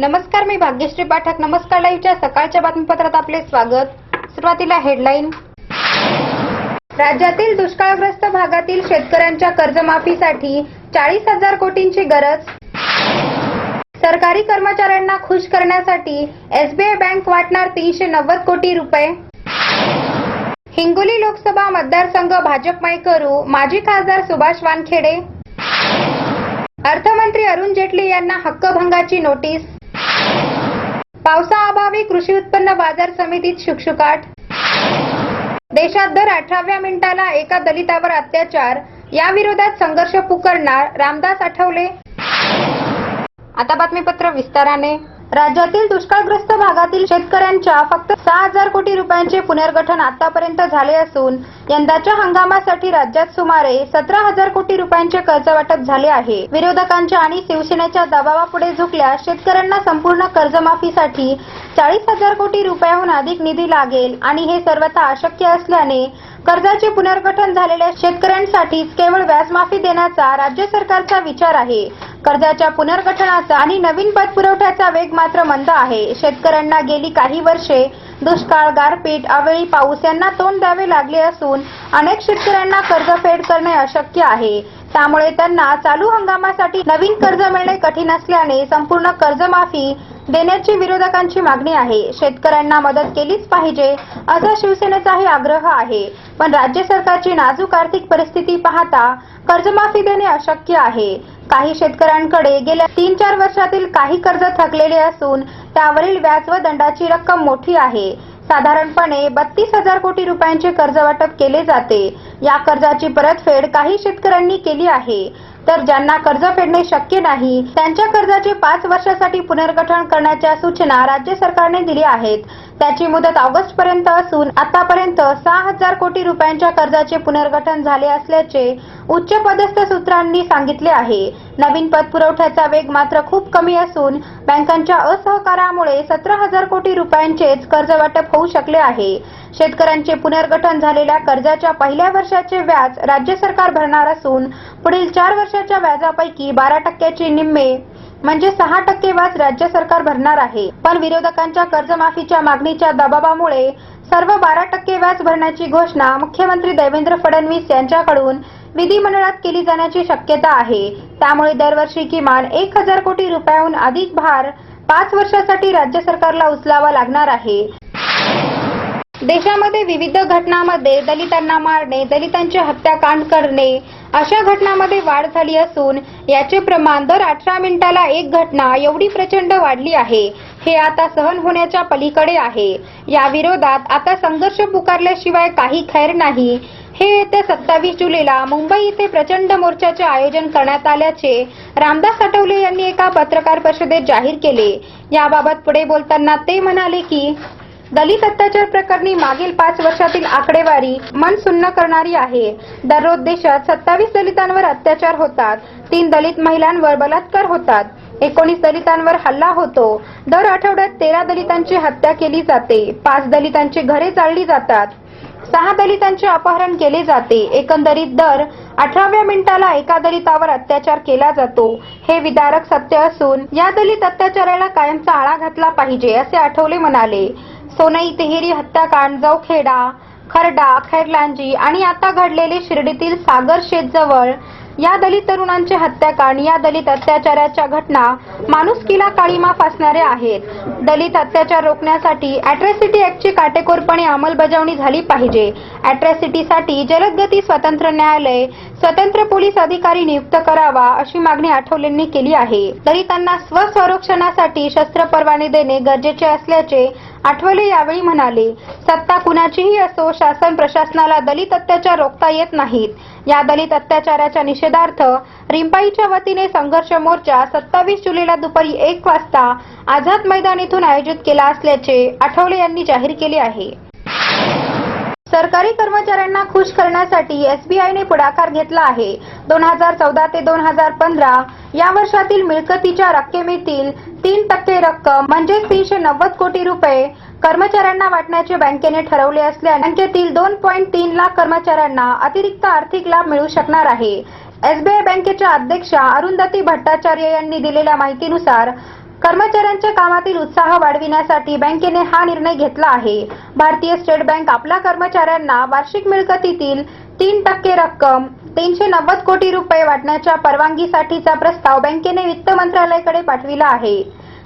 नमस्कार मी भाग्यश्री पाठक. नमस्कार लाईव्हच्या सकाळच्या बातमीपत्रात आपले स्वागत. सुरुवातीला हेडलाईन. राज्यातील दुष्काळग्रस्त भागातील शेतकऱ्यांच्या कर्जमाफीसाठी चाळीस हजार कोटींची गरज. सरकारी कर्मचाऱ्यांना खुश करण्यासाठी एसबीआय बँक वाटणार तीनशे नव्वद कोटी रुपये. हिंगोली लोकसभा मतदारसंघ भाजपमय करू माजी खासदार सुभाष वानखेडे. अर्थमंत्री अरुण जेटली यांना हक्कभंगाची नोटीस. पावसाअभावी कृषी उत्पन्न बाजार समितीत शुकशुकाट. देशात दर अठराव्या मिनिटाला एका दलितावर अत्याचार. या विरोधात संघर्ष पुकारणार रामदास आठवले. आता बातमीपत्र विस्ताराने. राज्यातील दुष्काळग्रस्त भागातील शेतकऱ्यांच्या फक्त सहा हजार कोटी रुपयांचे पुनर्गठन आतापर्यंत झाले असून यंदाच्या हंगामासाठी राज्यात सुमारे सतरा हजार कोटी रुपयांचे कर्ज वाटप झाले आहे. विरोधकांच्या आणि शिवसेनेच्या दबावापुढे झुकल्यास शेतकऱ्यांना संपूर्ण कर्जमाफीसाठी चाळीस हजार कोटी रुपयाहून अधिक निधी लागेल आणि हे सर्वथा अशक्य असल्याने कर्जाचे पुनर्गठन झालेल्या शेतकऱ्यांसाठीच केवळ व्याजमाफी देण्याचा राज्य सरकारचा विचार आहे. कर्जाच्या पुनर्गठनाचा आणि नवीन पत पुरवठ्याचा वेग मात्र मंद आहे. शेतकऱ्यांना गेली काही वर्षे दुष्काळ गारपीट अवेळी पाऊस यांना तोंड द्यावे लागले असून अनेक शेतकऱ्यांना कर्जफेड करणे अशक्य आहे. त्यामुळे त्यांना चालू हंगामासाठी नवीन कर्ज मिळणे कठीण असल्याने संपूर्ण कर्जमाफी देण्याची विरोधकांची मागणी आहे. शेतकऱ्यांना मदत केलीच पाहिजे. असा शिवसेनेचाही आग्रह आहे. पण राज्य सरकारची नाजूक आर्थिक परिस्थिती पाहता कर्जमाफी देणे अशक्य आहे. काही शेतकऱ्यांकडे गेल्या तीन चार वर्षातील काही कर्ज थकलेले असून त्यावरील व्याज व दंडाची रक्कम मोठी आहे. साधारणपणे बत्तीस हजार कोटी रुपयांचे कर्ज वाटप केले जाते. या कर्जाची परतफेड काही शेतकऱ्यांनी केली आहे. तर ज्यांना कर्ज फेडणे शक्य नाही त्यांच्या कर्जाचे पाच वर्षासाठी पुनर्गठन करण्याच्या सूचना राज्य सरकारने दिल्या आहेत. त्याची मुदत ऑगस्ट पर्यंत असून आतापर्यंत सहा हजार कोटी रुपयांच्या कर्जाचे पुनर्गठन झाले असल्याचे उच्च पदस्थ सूत्रांनी सांगितले आहे. नवीन पतपुरवठ्याचा वेग मात्र खूप कमी असून बँकांच्या असहकारामुळे सतरा हजार कोटी रुपयांचेच कर्ज वाटप होऊ शकले आहे. शेतकऱ्यांचे पुनर्गठन झालेल्या कर्जाच्या पहिल्या वर्षाचे व्याज राज्य सरकार भरणार असून पुढील चार वर्षाच्या व्याजापैकी बारा टक्क्याची निम्मे म्हणजे सहा टक्के व्याज राज्य सरकार भरणार आहे. पण विरोधकांच्या कर्जमाफीच्या मागणीच्या दबावामुळे सर्व बारा टक्के व्याज भरण्याची घोषणा मुख्यमंत्री देवेंद्र फडणवीस यांच्याकडून विधिमंडळात केली जाण्याची शक्यता आहे. त्यामुळे दरवर्षी किमान एक हजार कोटी रुपयाहून अधिक भार पाच वर्षासाठी राज्य सरकारला उचलावा लागणार आहे. देशामध्ये विविध घटनांमध्ये दलितांना मारणे दलितांची हत्याकांड करणे अशा घटनांमध्ये वाढ झाली असून याचे प्रमाण दर अठरा मिनिटाला एक घटना एवढी प्रचंड वाढली आहे. हे आता सहन होण्याच्या पलीकडे आहे. या विरोधात आता संघर्ष पुकारल्याशिवाय काही खैर नाही. हे येत्या सत्तावीस जुलैला मुंबई येथे प्रचंड मोर्चाचे आयोजन करण्यात आल्याचे रामदास आठवले यांनी एका पत्रकार परिषदेत जाहीर केले. याबाबत पुढे बोलताना ते म्हणाले की दलित अत्याचार प्रकरणी मागील पाच वर्षातील आकडेवारी मन सुन्न करणारी आहे. दररोज देशात सत्तावीस दलितांवर अत्याचार होतात. तीन दलित महिलांवर बलात्कार होतात. एकोणीस दलितांवर हल्ला होतो. दर आठवड्यात तेरा दलितांची हत्या केली जाते. पाच दलितांची घरे जाळली जातात. सहा दलितांचे अपहरण केले जाते. एकंदरीत दर अठराव्या मिनिटाला एका दलितावर अत्याचार केला जातो. हे विदारक सत्य असून या दलित अत्याचाराला कायमचा आळा घातला पाहिजे असे आठवले म्हणाले. सोनई तिहेरी हत्याकांड जवखेडा खरडा खैरलांजी आणि आता घडलेले शिर्डीतील सागर शेतजवळ या दलित तरुणांचे हत्याकांड या दलित अत्याचाराच्या घटना माणुसकीला काळीमा फासणाऱ्या आहेत. दलित अत्याचार रोखण्यासाठी अॅट्रॉसिटी ऍक्टची काटेकोरपणे अंमलबजावणी झाली पाहिजे. अॅट्रॉसिटीसाठी जलदगती स्वतंत्र न्यायालय स्वतंत्र पोलीस अधिकारी नियुक्त करावा अशी मागणी आठवलेंनी केली आहे. दलितांना स्वसंरक्षणासाठी शस्त्र परवाने देणे गरजेचे असल्याचे आठवले यावेळी म्हणाले सत्ता कुणाचीही असो शासन प्रशासनाला दलित अत्याचार रोखता येत नाहीत. या दलित अत्याचाराच्या निषेधार्थ रिंपाईच्या वतीने संघर्ष मोर्चा सत्तावीस जुलैला दुपारी एक वाजता आझाद मैदान येथून आयोजित केला असल्याचे आठवले यांनी जाहीर केले आहे. सरकारी कर्मचाऱ्यांना खुश करण्यासाठी एसबीआयने पुढाकार घेतला आहे. दोन हजार चौदा ते दोन हजार पंधरा या वर्षातील मिळकतीच्या रक्कमेतील तीन टक्के रक्कम म्हणजेच तीनशे नव्वद कोटी रुपये कर्मचाऱ्यांना वाटण्याचे बँकेने ठरवले असल्याने बँकेतील दोन पॉईंट तीन लाख कर्मचाऱ्यांना अतिरिक्त आर्थिक लाभ मिळू शकणार आहे. एसबीआय बँकेच्या अध्यक्षा अरुंधती भट्टाचार्य यांनी दिलेल्या माहितीनुसार कर्मचाऱ्यांच्या कामातील उत्साह वाढविण्यासाठी बँकेने हा निर्णय घेतला आहे. भारतीय स्टेट बँक आपल्या कर्मचाऱ्यांना वार्षिक मिळकतीतील तीन टक्के रक्कम तीनशे नव्वद कोटी रुपये वाटण्याच्या परवानगीसाठीचा प्रस्ताव बँकेने वित्त मंत्रालयाकडे पाठविला आहे.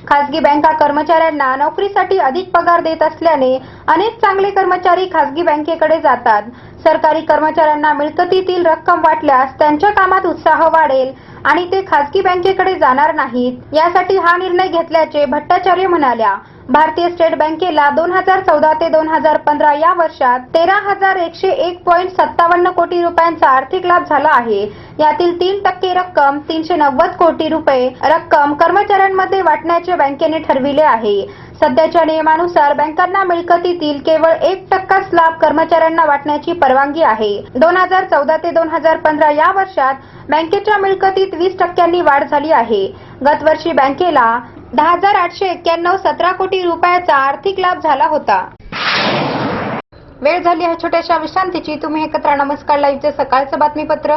खासगी बँका कर्मचाऱ्यांना नोकरीसाठी अधिक पगार देत असल्याने अनेक चांगले कर्मचारी खासगी बँकेकडे जातात. सरकारी कर्मचाऱ्यांना मिळकतीतील रक्कम वाटल्यास त्यांच्या कामात उत्साह वाढेल आणि ते खासगी बँकेकडे जाणार नाहीत. यासाठी हा निर्णय घेतल्याचे भट्टाचार्य म्हणाल्या. भारतीय स्टेट बँकेला दोन हजार चौदा ते दोन हजार पंधरा या वर्षात तेरा हजार एकशे एक पॉईंट सत्तावन्न कोटी रुपयांचा आर्थिक लाभ झाला आहे. यातील तीन टक्के रक्कम तीनशे नव्वद कोटी रुपये रक्कम कर्मचाऱ्यांमध्ये वाटण्याचे बँकेने ठरविले आहे. सध्याच्या नियमानुसार बँकांना मिळकतीतील केवळ एक टक्काच लाभ कर्मचाऱ्यांना वाटण्याची परवानगी आहे. दोन हजार चौदा ते दोन हजार पंधरा या वर्षात बँकेच्या मिळकतीत वीस टक्क्यांनी वाढ झाली आहे. गतवर्षी बँकेला दहा हजार आठशे एक्क्याण्णव सतरा कोटी रुपयाचा आर्थिक लाभ झाला होता. वेळ झाली आहे छोट्याशा विश्रांतीची. तुम्ही एकत्र नमस्कार. लाईव्हचे सकाळचं बातमीपत्र.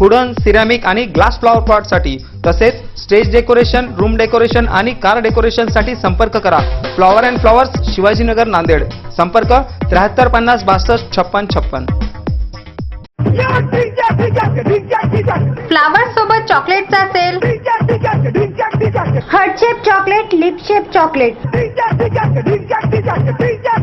Wooden ceramic आणि ग्लास फ्लॉवर पॉटसाठी तसेच स्टेज डेकोरेशन रूम डेकोरेशन आणि कार डेकोरेशनसाठी संपर्क करा. Flower and flowers Shivajinagar Nanded. संपर्क त्र्याहत्तर पन्नास बासष्ट छप्पन छप्पन. फ्लावर सोबत चॉकलेटचा sale heart shape chocolate lip shape chocolate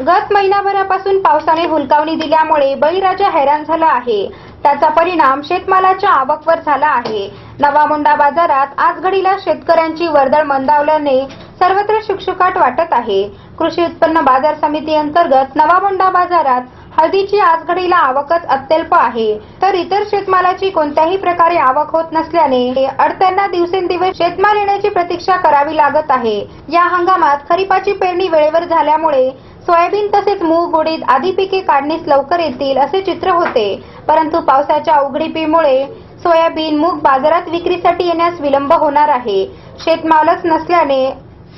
गत महिनाभरापासून पावसाने हुलकावणी दिल्यामुळे बळीराजा हैराण झाला आहे. त्याचा परिणाम शेतमालाच्या आवकवर झाला आहे. नवा मुंडा बाजारात आज घडीला शेतकऱ्यांची वर्दळ मंदावल्याने सर्वत्र शुकशुकाट वाटत आहे. कृषी उत्पन्न बाजार समिती अंतर्गत नवा मुंडा बाजारात हळदीची आज घडीला आवकच अत्यल्प आहे. तर इतर शेतमालाची कोणत्याही प्रकारे आवक होत नसल्याने अडत्यांना दिवसेंदिवस शेतमाल येण्याची प्रतीक्षा करावी लागत आहे. या हंगामात खरीपाची पेरणी वेळेवर झाल्यामुळे सोयाबीन तसेच मूग उडीद आदी पिके काढणीस लवकर येतील असे चित्र होते. परंतु पावसाच्या उघडीपीमुळे सोयाबीन मूग बाजारात विक्रीसाठी येण्यास विलंब होणार आहे. शेतमालच नसल्याने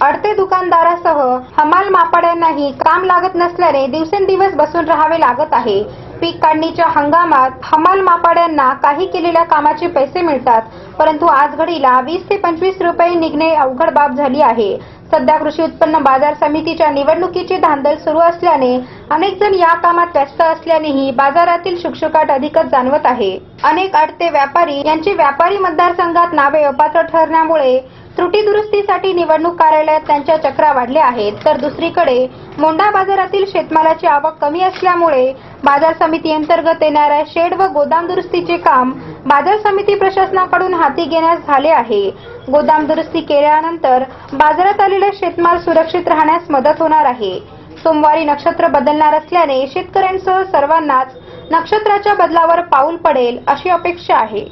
अडते दुकानदारासह हमाल मापाड्यांनाही काम लागत नसल्याने दिवसेंदिवस बसून राहावे लागत आहे. पीक काढणीच्या हंगामात हमाल मापाड्यांना काही केलेल्या कामाचे पैसे मिळतात परंतु आज घडीला वीस ते पंचवीस रुपये निघणे अवघड बाब झाली आहे. सध्या कृषी उत्पन्न बाजार समितीच्या निवडणुकीची धांदल सुरू असल्याने अनेक जण या कामात व्यस्त असल्यानेही बाजारातील शुकशुकाट अधिकच जाणवत आहे. अनेक अडते व्यापारी यांची व्यापारी मतदारसंघात नावे अपात्र ठरण्यामुळे त्रुटी दुरुस्तीसाठी निवडणूक कार्यालयात त्यांच्या चक्रा वाढल्या आहेत. तर दुसरीकडे मोंडा बाजारातील शेतमालाची आवक कमी असल्यामुळे बाजार समिती अंतर्गत येणाऱ्या शेड व गोदाम दुरुस्तीचे काम बाजार समिती प्रशासनाकडून हाती घेण्यास झाले आहे. गोदाम दुरुस्ती केल्यानंतर बाजारात आलेला शेतमाल सुरक्षित राहण्यास मदत होणार आहे. सोमवारी नक्षत्र बदलणार असल्याने शेतकऱ्यांसह सर्वांनाच नक्षत्राच्या बदलावर पाऊल पडेल अशी अपेक्षा आहे.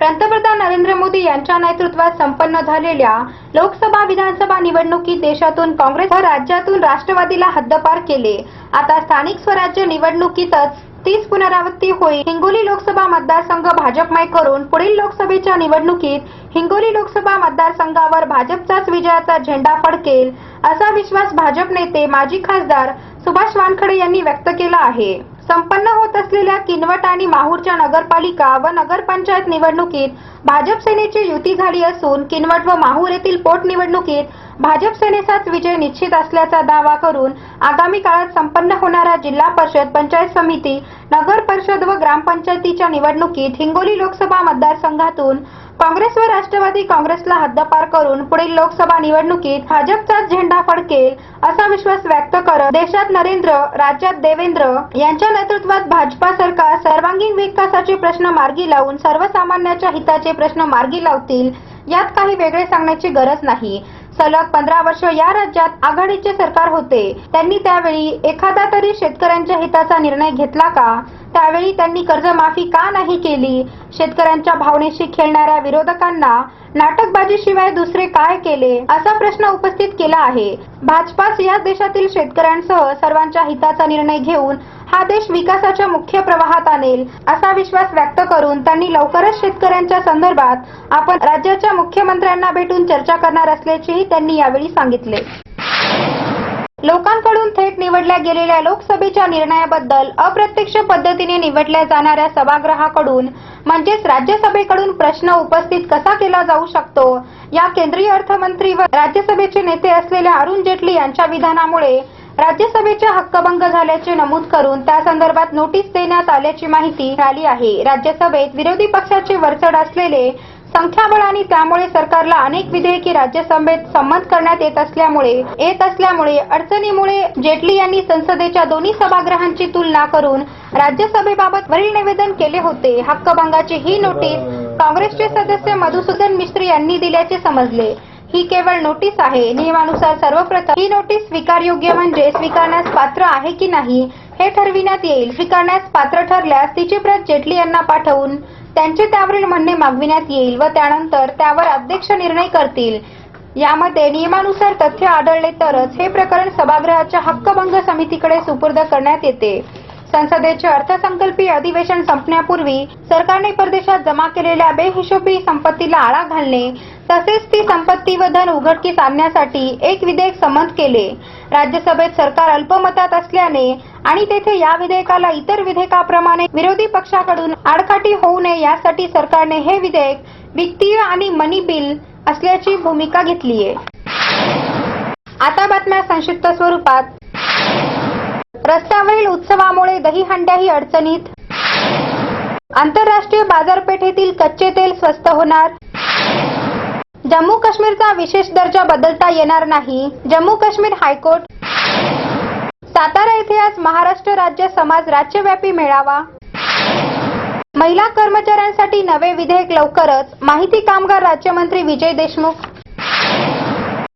पंतप्रधान नरेंद्र मोदी यांच्या नेतृत्वात संपन्न झालेल्या लोकसभा विधानसभा निवडणुकीत देशातून काँग्रेस व राज्यातून राष्ट्रवादीला हद्दपार केले. आता स्थानिक स्वराज्य निवडणुकीतच तीच पुनरावृत्ती होईल. हिंगोली लोकसभा मतदारसंघ भाजपमय करून पुढील लोकसभेच्या निवडणुकीत हिंगोली लोकसभा मतदारसंघावर भाजपचाच विजयाचा झेंडा फडकेल असा विश्वास भाजप नेते माजी खासदार सुभाष वानखडे यांनी व्यक्त केला आहे. संपन्न होत असलेल्या किनवट आणि माहूरच्या नगरपालिका व नगरपंचायत निवडणुकीत भाजप सेनेची युती झाली असून किनवट व माहूर येथील पोटनिवडणुकीत भाजप सेनेचाच विजय निश्चित असल्याचा दावा करून आगामी काळात संपन्न होणारा जिल्हा परिषद पंचायत समिती नगर परिषद व ग्रामपंचायतीच्या निवडणुकीत हिंगोली लोकसभा मतदारसंघातून काँग्रेस व राष्ट्रवादी काँग्रेसला हद्दपार करून पुढील लोकसभा निवडणुकीत भाजपचाच झेंडा फडकेल असा विश्वास व्यक्त करत देशात नरेंद्र राज्यात देवेंद्र यांच्या नेतृत्वात भाजपा सरकार सर्वांगीण विकासाचे प्रश्न मार्गी लावून सर्वसामान्यांच्या हिताचे प्रश्न मार्गी लावतील यात काही वेगळे सांगण्याची गरज नाही. सलग पंधरा वर्ष या राज्यात आघाडीचे सरकार होते. त्यांनी त्यावेळी एखादा तरी शेतकऱ्यांच्या हिताचा निर्णय घेतला का? त्यावेळी त्यांनी कर्जमाफी का नाही केली? शेतकऱ्यांच्या भावनेशी खेळणाऱ्या विरोधकांना नाटकबाजीशिवाय दुसरे काय केले? असा प्रश्न उपस्थित केला आहे. भाजपाच या देशातील शेतकऱ्यांसह सर्वांच्या हिताचा निर्णय घेऊन हा देश विकासाच्या मुख्य प्रवाहात आणेल असा विश्वास व्यक्त करून त्यांनी लवकरच शेतकऱ्यांच्या संदर्भात आपण राज्याच्या मुख्यमंत्र्यांना भेटून चर्चा करणार असल्याचेही त्यांनी यावेळी सांगितले. लोकांकडून थेट निवडल्या गेलेल्या लोकसभेच्या निर्णयाबद्दल अप्रत्यक्ष पद्धतीने निवडल्या जाणाऱ्या सभागृहाकडून म्हणजेच राज्यसभेकडून प्रश्न उपस्थित कसा केला जाऊ शकतो या केंद्रीय अर्थमंत्री व राज्यसभेचे नेते असलेल्या अरुण जेटली यांच्या विधानामुळे राज्यसभेचे हक्कभंग झाल्याचे नमूद करून त्या संदर्भात नोटीस देण्यात आल्याची माहिती मिळाली आहे. राज्यसभेत विरोधी पक्षाचे वरचढ असलेले संख्याबळ आणि त्यामुळे सरकारला अनेक विधेयके राज्यसभेत संमत करण्यात येत असल्यामुळे येत असल्यामुळे अडचणीमुळे जेटली यांनी संसदेच्या दोन्ही सभागृहांची तुलना करून राज्यसभेबाबत वरील निवेदन केले होते. हक्कभंगाची ही नोटीस काँग्रेसचे सदस्य मधुसूदन मिस्त्री यांनी दिल्याचे समजले. ही केवळ नोटीस आहे. नियमानुसार सर्वप्रथम ही नोटीस स्वीकारयोग्य म्हणजे स्वीकारण्यास पात्र आहे की नाही हे ठरविण्यात येईल. स्वीकारण्यास पात्र ठरल्यास तिची प्रत जेटली यांना पाठवून त्यांचे त्यावरील म्हणणे मागविण्यात येईल व त्यानंतर त्यावर अध्यक्ष निर्णय करतील. यामध्ये नियमानुसार तथ्य आढळले तरच हे प्रकरण सभागृहाच्या हक्कभंग समितीकडे सुपूर्द करण्यात येते. संसदेचे अर्थसंकल्पीय अधिवेशन संपण्यापूर्वी सरकारने परदेशात जमा केलेल्या बेहिशोबी संपत्तीला आळा घालणे तसेच ती संपत्ती व धन उघडकीस आणण्यासाठी एक विधेयक संमत केले. राज्यसभेत सरकार अल्पमतात असल्याने आणि तेथे या विधेयकाला इतर विधेयकाप्रमाणे विरोधी पक्षाकडून आडकाठी होऊ नये यासाठी सरकारने हे विधेयक वित्तीय आणि मनी बिल असल्याची भूमिका घेतली आहे आता बातम्या संक्षिप्त स्वरूपात. रस्त्यावरील उत्सवामुळे दहीहंड्याही अडचणीत. आंतरराष्ट्रीय बाजारपेठेतील कच्चे तेल स्वस्त होणार. जम्मू काश्मीरचा विशेष दर्जा बदलता येणार नाही. जम्मू काश्मीर हायकोर्ट. सातारा येथे आज महाराष्ट्र राज्य समाज राज्यव्यापी मेळावा. महिला कर्मचाऱ्यांसाठी नवे विधेयक लवकरच. माहिती कामगार राज्यमंत्री विजय देशमुख.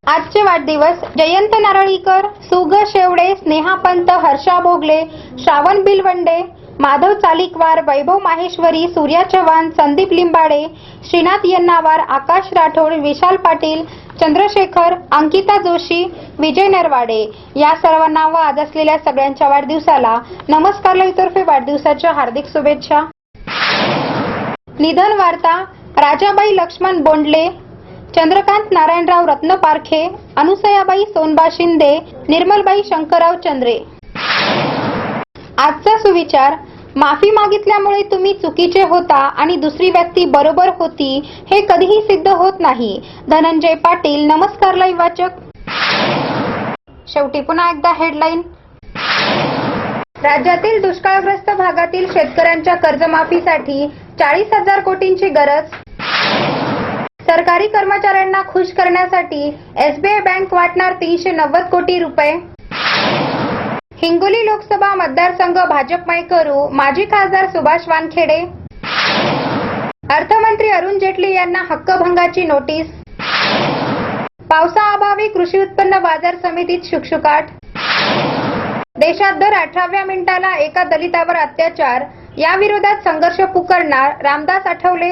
आजचे वाढदिवस जयंत नारळीकर सुग शेवडे स्नेहा पंत हर्षा भोगले श्रावण बिलवंडे माधव चालिकवार वैभव माहेश्वरी सूर्या चव्हाण संदीप लिंबाडे श्रीनाथ यन्नावार आकाश राठोड विशाल पाटील चंद्रशेखर अंकिता जोशी विजय नरवाडे या सर्वांना व आज असलेल्या सगळ्यांच्या वाढदिवसाला नमस्कार लईतर्फे वाढदिवसाच्या हार्दिक शुभेच्छा. निधन वार्ता राजाबाई लक्ष्मण बोंडले चंद्रकांत नारायणराव रत्नपारखे अनुसयाबाई सोनबा शिंदे निर्मलबाई शंकरराव चंद्रे. आजचा सुविचार माफी मागितल्यामुळे तुम्ही चुकीचे होता आणि दुसरी व्यक्ती बरोबर होती हे कधीही सिद्ध होत नाही. धनंजय पाटील नमस्कार लाईव्ह वाचक. शेवटी पुन्हा एकदा हेडलाईन. राज्यातील दुष्काळग्रस्त भागातील शेतकऱ्यांच्या कर्जमाफीसाठी चाळीस हजार कोटींची गरज सरकारी कर्मचाऱ्यांना खुश करण्यासाठी एसबीआय बँक वाटणार तीनशे नव्वद कोटी रुपये. हिंगोली लोकसभा मतदारसंघ भाजपमय करू माजी खासदार सुभाष वानखेडे. अर्थमंत्री अरुण जेटली यांना हक्कभंगाची नोटीस. पावसाअभावी कृषी उत्पन्न बाजार समितीत शुकशुकाट. देशात दर अठराव्या मिनिटाला एका दलितावर अत्याचार याविरोधात संघर्ष पुकारणार रामदास आठवले.